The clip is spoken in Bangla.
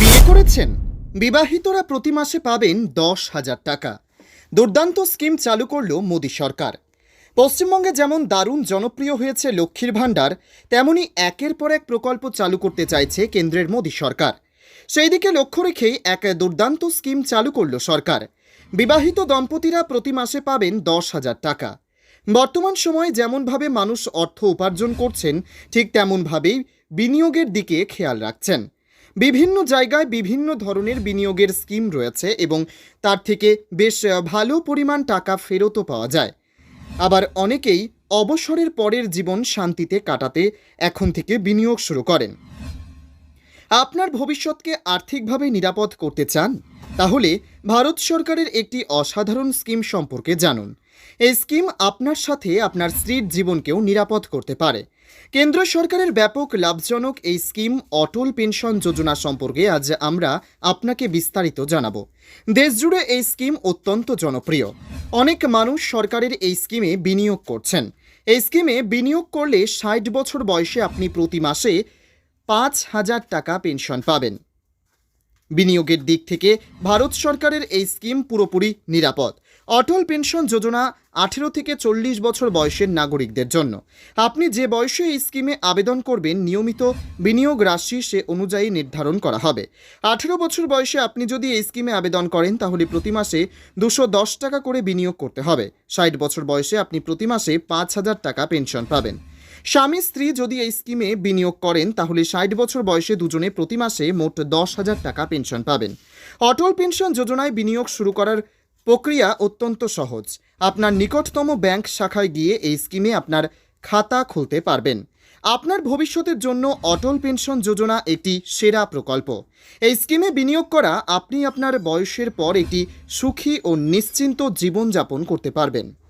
বিয়ে করেছেন? বিবাহিতরা প্রতি মাসে পাবেন দশ হাজার টাকা। দুর্দান্ত স্কিম চালু করল মোদী সরকার। পশ্চিমবঙ্গে যেমন দারুণ জনপ্রিয় হয়েছে লক্ষ্মীর ভাণ্ডার, তেমনি একের পর এক প্রকল্প চালু করতে চাইছে কেন্দ্রের মোদী সরকার। সেই দিকে লক্ষ্য রেখেই এক দুর্দান্ত স্কিম চালু করল সরকার। বিবাহিত দম্পতিরা প্রতি মাসে পাবেন দশ হাজার টাকা। বর্তমান সময়ে যেমনভাবে মানুষ অর্থ উপার্জন করছেন, ঠিক তেমনভাবেই বিনিয়োগের দিকে খেয়াল রাখছেন। বিভিন্ন জায়গায় বিভিন্ন ধরনের বিনিয়োগের স্কিম রয়েছে এবং তার থেকে বেশ ভালো পরিমাণ টাকা ফেরতও পাওয়া যায়। আবার অনেকেই অবসরের পরের জীবন শান্তিতে কাটাতে এখন থেকে বিনিয়োগ শুরু করেন। আপনার ভবিষ্যৎকে আর্থিকভাবে নিরাপদ করতে চান? তাহলে ভারত সরকারের একটি অসাধারণ স্কিম সম্পর্কে জানুন। এই স্কিম আপনার সাথে আপনার স্ত্রীর জীবনকেও নিরাপদ করতে পারে। কেন্দ্র সরকারের ব্যাপক লাভজনক এই স্কিম অটল পেনশন যোজনা সম্পর্কে আজ আমরা আপনাকে বিস্তারিত জানাব। দেশজুড়ে এই স্কিম অত্যন্ত জনপ্রিয়। অনেক মানুষ সরকারের এই স্কিমে বিনিয়োগ করছেন। এই স্কিমে বিনিয়োগ করলে ষাট বছর বয়সে আপনি প্রতি মাসে পাঁচ হাজার টাকা পেনশন পাবেন। বিনিয়োগের দিক থেকে ভারত সরকারের এই স্কিম পুরোপুরি নিরাপদ। অটল পেনশন যোজনা আঠেরো থেকে চল্লিশ বছর বয়সের নাগরিকদের জন্য। আপনি যে বয়সে এই স্কিমে আবেদন করবেন, নিয়মিত বিনিয়োগ রাশি সে অনুযায়ী নির্ধারণ করা হবে। আঠেরো বছর বয়সে আপনি যদি এই স্কিমে আবেদন করেন, তাহলে প্রতি মাসে দুশো দশ টাকা করে বিনিয়োগ করতে হবে। ষাট বছর বয়সে আপনি প্রতি মাসে পাঁচ হাজার টাকা পেনশন পাবেন। স্বামী, স্ত্রী যদি এই স্কিমে বিনিয়োগ করেন, তাহলে ষাট বছর বয়সে দুজনে প্রতি মাসে মোট দশ হাজার টাকা পেনশন পাবেন। অটল পেনশন যোজনায় বিনিয়োগ শুরু করার প্রক্রিয়া অত্যন্ত সহজ। আপনার নিকটতম ব্যাংক শাখায় গিয়ে এই স্কিমে আপনার খাতা খুলতে পারবেন। আপনার ভবিষ্যতের জন্য অটল পেনশন যোজনা একটি সেরা প্রকল্প। এই স্কিমে বিনিয়োগ করা আপনি আপনার বয়সের পর একটি সুখী ও নিশ্চিন্ত জীবনযাপন করতে পারবেন।